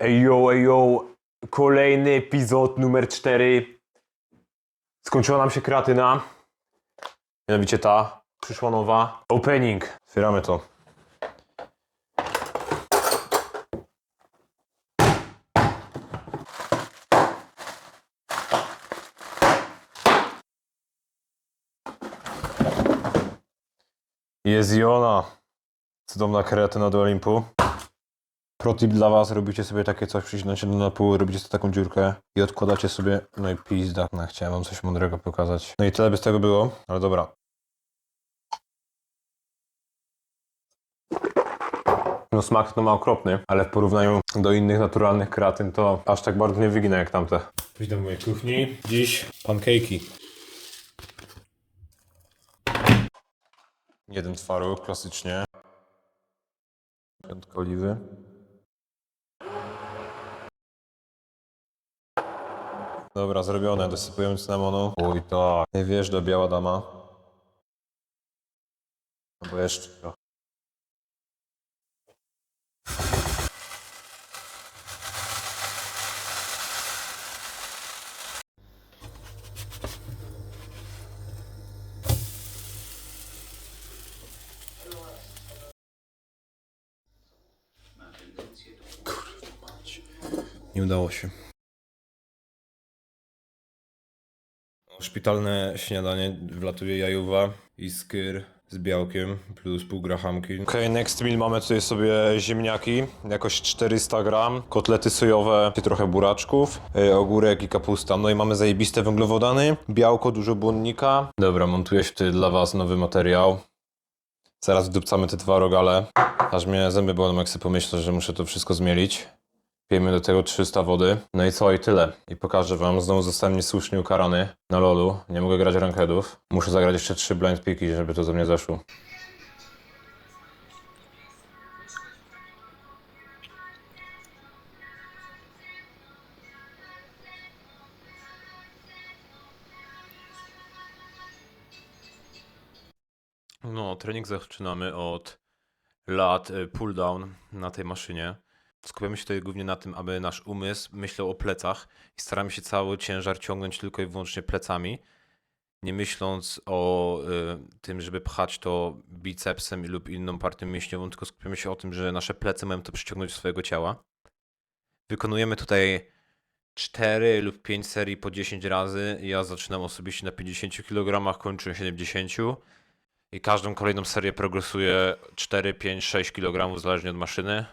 Ejo, ejo, kolejny epizod numer 4. Skończyła nam się kreatyna. Mianowicie ta, przyszła nowa. Opening. Otwieramy to. Jest i ona. Cudowna kreatyna do Olimpu. Protip dla was, robicie sobie takie coś, przycinacie na pół, robicie sobie taką dziurkę i odkładacie sobie, no i pizda, no chciałem wam coś mądrego pokazać. No i tyle by z tego było, ale dobra. No smak to ma okropny, ale w porównaniu do innych naturalnych kreatyn to aż tak bardzo nie wygina jak tamte. Witam w mojej kuchni. Dziś pancake'i. Jeden twaróg, klasycznie. Piątka oliwy. Dobra, zrobione. Dosypujemy cynamonu. Oj tak. Nie wiesz, do biała dama. Albo jeszcze trochę. Nie udało się. Szpitalne śniadanie wlatuje jajuwa i skyr z białkiem plus pół grachamki. Okej, okay, next meal mamy tutaj sobie ziemniaki, jakoś 400 gram, kotlety sojowe, trochę buraczków, yy, ogórek i kapusta. No i mamy zajebiste węglowodany, białko, dużo błonnika. Dobra, montuję się tutaj dla was nowy materiał. Zaraz wdupcamy te dwa rogale. Aż mnie zęby bolą, jak sobie pomyślę, że muszę to wszystko zmielić. Pijemy do tego 300 wody. No i co, i tyle. I pokażę wam, znowu zostałem niesłusznie ukarany na lolu. Nie mogę grać rankheadów. Muszę zagrać jeszcze 3 blind piki, żeby to ze mnie zeszło. No, trening zaczynamy od lat y, pull down na tej maszynie. Skupiamy się tutaj głównie na tym, aby nasz umysł myślał o plecach i staramy się cały ciężar ciągnąć tylko i wyłącznie plecami, nie myśląc o y, tym, żeby pchać to bicepsem lub inną partią mięśniową, tylko skupiamy się o tym, że nasze plecy mają to przyciągnąć do swojego ciała. Wykonujemy tutaj 4 lub 5 serii po 10 razy. Ja zaczynam osobiście na 50 kg, kończę na 70 i każdą kolejną serię progresuję 4, 5, 6 kg zależnie od maszyny.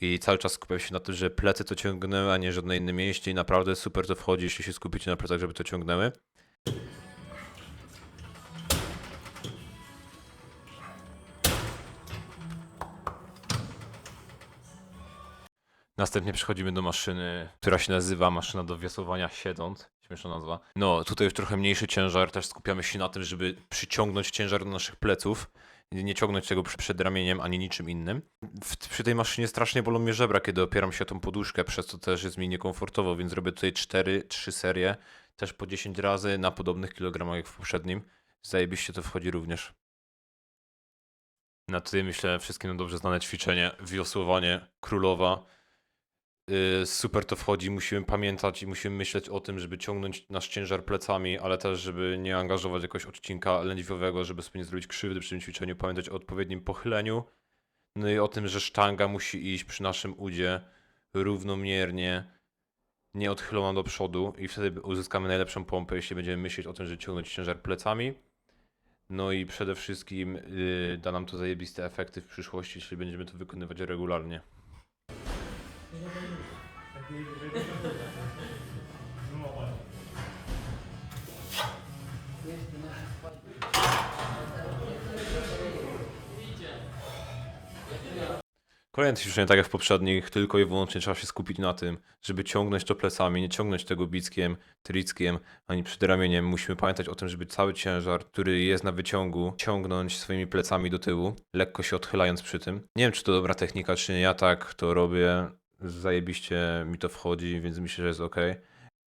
I cały czas skupiam się na tym, że plecy to ciągnęły, a nie żadne inne mięśnie i naprawdę super to wchodzi, jeśli się skupicie na plecach, żeby to ciągnęły. Następnie przechodzimy do maszyny, która się nazywa maszyna do wiosłowania siedząc. Śmieszna nazwa. No, tutaj już trochę mniejszy ciężar, też skupiamy się na tym, żeby przyciągnąć ciężar do naszych pleców. Nie ciągnąć tego przed ramieniem ani niczym innym. W, przy tej maszynie strasznie bolą mnie żebra, kiedy opieram się o tą poduszkę, przez co też jest mi niekomfortowo, więc robię tutaj 4-3 serie, też po 10 razy na podobnych kilogramach jak w poprzednim. Zajebiście to wchodzi również. Na tutaj myślę wszystkim dobrze znane ćwiczenie, wiosłowanie królowa. Yy, super to wchodzi, musimy pamiętać i musimy myśleć o tym, żeby ciągnąć nasz ciężar plecami, ale też, żeby nie angażować jakoś odcinka lędźwiowego, żeby sobie nie zrobić krzywdy przy tym ćwiczeniu, pamiętać o odpowiednim pochyleniu, no i o tym, że sztanga musi iść przy naszym udzie równomiernie, nieodchylona do przodu i wtedy uzyskamy najlepszą pompę, jeśli będziemy myśleć o tym, żeby ciągnąć ciężar plecami. No i przede wszystkim yy, da nam to zajebiste efekty w przyszłości, jeśli będziemy to wykonywać regularnie. Kolejne ćwiczenie, tak jak w poprzednich, tylko i wyłącznie trzeba się skupić na tym, żeby ciągnąć to plecami, nie ciągnąć tego bickiem, trickiem, ani przedramieniem. Musimy pamiętać o tym, żeby cały ciężar, który jest na wyciągu, ciągnąć swoimi plecami do tyłu, lekko się odchylając przy tym. Nie wiem, czy to dobra technika, czy nie. Ja tak to robię. Zajebiście mi to wchodzi, więc myślę, że jest ok.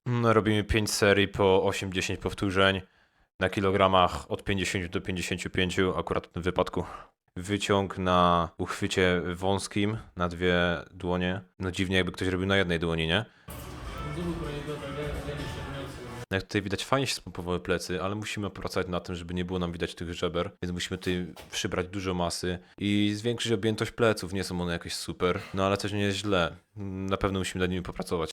No, robimy 5 serii po 8-10 powtórzeń na kilogramach od 50 do 55, akurat w tym wypadku. wyciąg na uchwycie wąskim, na dwie dłonie. No dziwnie jakby ktoś robił na jednej dłoni, nie? Jak tutaj widać, fajnie się spompowały plecy, ale musimy pracować na tym, żeby nie było nam widać tych żeber, więc musimy tutaj przybrać dużo masy i zwiększyć objętość pleców. Nie są one jakieś super, no ale też nie jest źle. Na pewno musimy nad nimi popracować.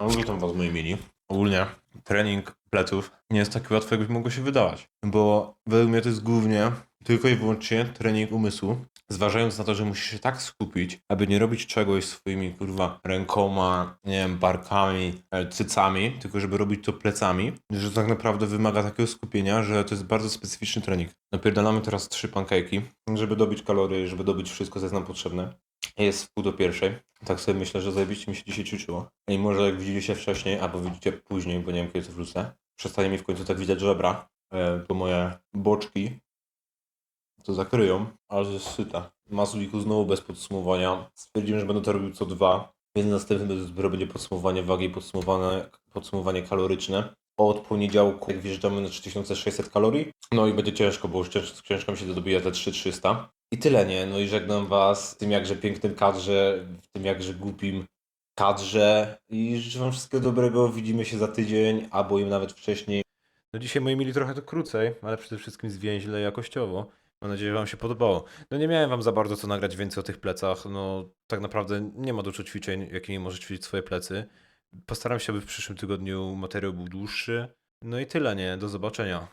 No, witam was moi mili. Ogólnie trening pleców nie jest taki łatwy, jakby mogło się wydawać. Bo według mnie to jest głównie tylko i wyłącznie trening umysłu. Zważając na to, że musisz się tak skupić, aby nie robić czegoś swoimi kurwa rękoma, nie wiem, barkami, e, cycami, tylko żeby robić to plecami, że tak naprawdę wymaga takiego skupienia, że to jest bardzo specyficzny trening. Napierdalamy teraz trzy pancake'i, żeby dobić kalorie, żeby dobić wszystko, co jest nam potrzebne. Jest w pół do pierwszej. Tak sobie myślę, że zajebiście mi się dzisiaj ćwiczyło. I może jak widzieliście wcześniej, albo widzicie później, bo nie wiem kiedy to wrzucę, przestanie mi w końcu tak widać żebra, e, to moje boczki to zakryją, ale że jest syta. Masliku znowu bez podsumowania. Stwierdziłem, że będę to robił co dwa, więc następnym będzie podsumowanie wagi i podsumowane, podsumowanie kaloryczne. Od poniedziałku, jak wjeżdżamy na 3600 kalorii, no i będzie ciężko, bo już cięż, ciężko mi się dobija te 3300. I tyle, nie? No i żegnam was w tym jakże pięknym kadrze, w tym jakże głupim kadrze i życzę wam wszystkiego dobrego. Widzimy się za tydzień, albo im nawet wcześniej. No dzisiaj moi mieli trochę to krócej, ale przede wszystkim zwięźle jakościowo. Mam nadzieję, że wam się podobało. No nie miałem wam za bardzo co nagrać więcej o tych plecach. No tak naprawdę nie ma dużo ćwiczeń, jakimi możesz ćwiczyć swoje plecy. Postaram się, aby w przyszłym tygodniu materiał był dłuższy. No i tyle, nie? Do zobaczenia.